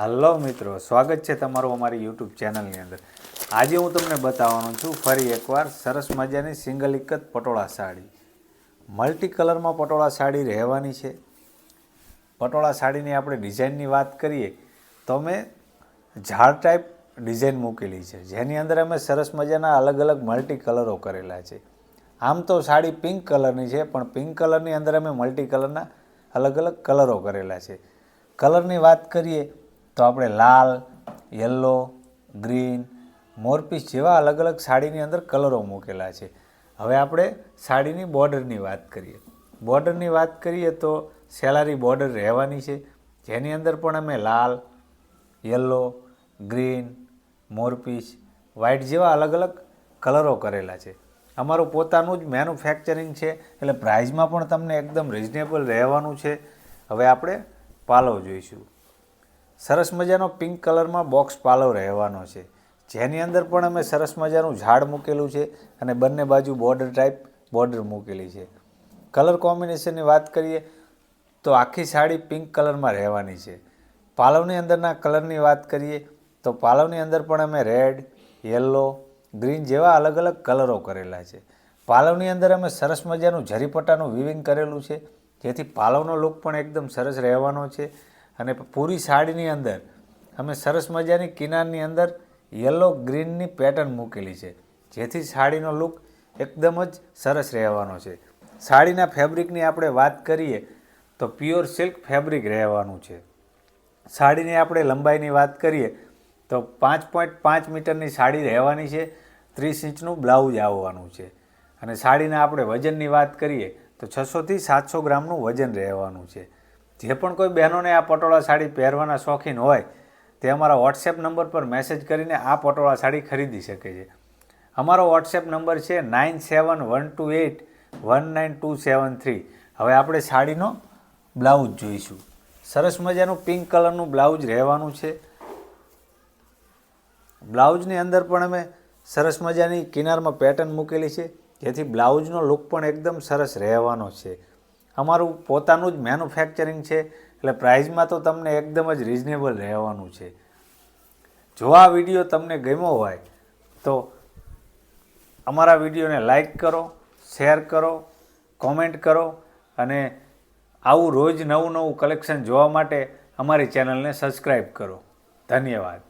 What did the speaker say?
Hello મિત્રો, સ્વાગત છે તમારું અમારી યુટ્યુબ ચેનલની અંદર. આજે હું તમને બતાવવાનો છું ફરી એકવાર સરસ મજાની સિંગલ જ પટોળા સાડી. મલ્ટી કલરમાં પટોળા સાડી રહેવાની છે. પટોળા સાડીની આપણે ડિઝાઇનની વાત કરીએ, તો અમે ઝાડ ટાઈપ ડિઝાઇન મૂકેલી છે. જેની અંદર અમે સરસ મજાના અલગ અલગ મલ્ટી કલરો કરેલા છે. આમ તો સાડી પિંક કલરની છે, પણ પિંક કલરની અંદર અમે મલ્ટી કલરના અલગ અલગ કલરો કરેલા છે. કલરની વાત કરીએ તો આપણે લાલ, યલો, ગ્રીન, મોરપીસ જેવા અલગ અલગ સાડીની અંદર કલરો મૂકેલા છે. હવે આપણે સાડીની બોર્ડરની વાત કરીએ. બોર્ડરની વાત કરીએ તો સેલારી બોર્ડર રહેવાની છે. જેની અંદર પણ અમે લાલ, યલો, ગ્રીન, મોરપીસ, વ્હાઇટ જેવા અલગ અલગ કલરો કરેલા છે. અમારું પોતાનું જ મેન્યુફેક્ચરિંગ છે, એટલે પ્રાઇઝમાં પણ તમને એકદમ રિઝનેબલ રહેવાનું છે. હવે આપણે પાલવ જોઈશું. સરસ મજાનો પિંક કલરમાં બોક્સ પાલવ રહેવાનો છે. જેની અંદર પણ અમે સરસ મજાનું ઝાડ મૂકેલું છે અને બંને બાજુ બોર્ડર ટાઈપ બોર્ડર મૂકેલી છે. કલર કોમ્બિનેશનની વાત કરીએ તો આખી સાડી પિંક કલરમાં રહેવાની છે. પાલવની અંદરના કલરની વાત કરીએ તો પાલવની અંદર પણ અમે રેડ યલો ગ્રીન જેવા અલગ અલગ કલરો કરેલા છે. પાલવની અંદર અમે સરસ મજાનું જરીપટ્ટાનું વિવિંગ કરેલું છે. જેથી પાલવનો લુક પણ એકદમ સરસ રહેવાનો છે. અને પૂરી સાડીની અંદર, અમે સરસ મજાની કિનારની અંદર યલો ગ્રીનની પેટર્ન મૂકેલી છે, જેથી સાડીનો લુક એકદમ જ સરસ રહેવાનો છે. સાડીના ફેબ્રિકની આપણે વાત કરીએ, તો પ્યોર સિલ્ક ફેબ્રિક રહેવાનું છે. સાડીની આપણે લંબાઈની વાત કરીએ, તો પાંચ પોઈન્ટ પાંચ મીટરની સાડી રહેવાની છે, ત્રીસ ઇંચનું બ્લાઉઝ આવવાનું છે. અને સાડીના આપણે વજનની વાત કરીએ, તો છસોથી સાતસો ગ્રામનું વજન રહેવાનું છે. જે પણ કોઈ બહેનોને આ પટોળા સાડી પહેરવાના શોખીન હોય, તે અમારા વોટ્સએપ નંબર પર મેસેજ કરીને આ પટોળા સાડી ખરીદી શકે છે. અમારો વોટ્સએપ નંબર છે nine seven one two eight one nine two seven three હવે આપણે સાડીનો બ્લાઉઝ જોઈશું. સરસ મજાનું પિંક કલરનું બ્લાઉઝ રહેવાનું છે. બ્લાઉઝની અંદર પણ અમે સરસ મજાની કિનારમાં પેટર્ન મૂકેલી છે, જેથી બ્લાઉઝનો લુક પણ એકદમ સરસ રહેવાનો છે. અમારું પોતાનું જ મેન્યુફેક્ચરિંગ છે, એટલે પ્રાઇઝમાં તો તમને એકદમ જ રિઝનેબલ રહેવાનું છે. જો આ વીડિયો તમને ગમ્યો હોય, તો અમારા વિડીયોને લાઈક કરો શેર કરો કોમેન્ટ કરો, અને આવું રોજ નવું નવું કલેક્શન જોવા માટે અમારી ચેનલને સબસ્ક્રાઈબ કરો. ધન્યવાદ.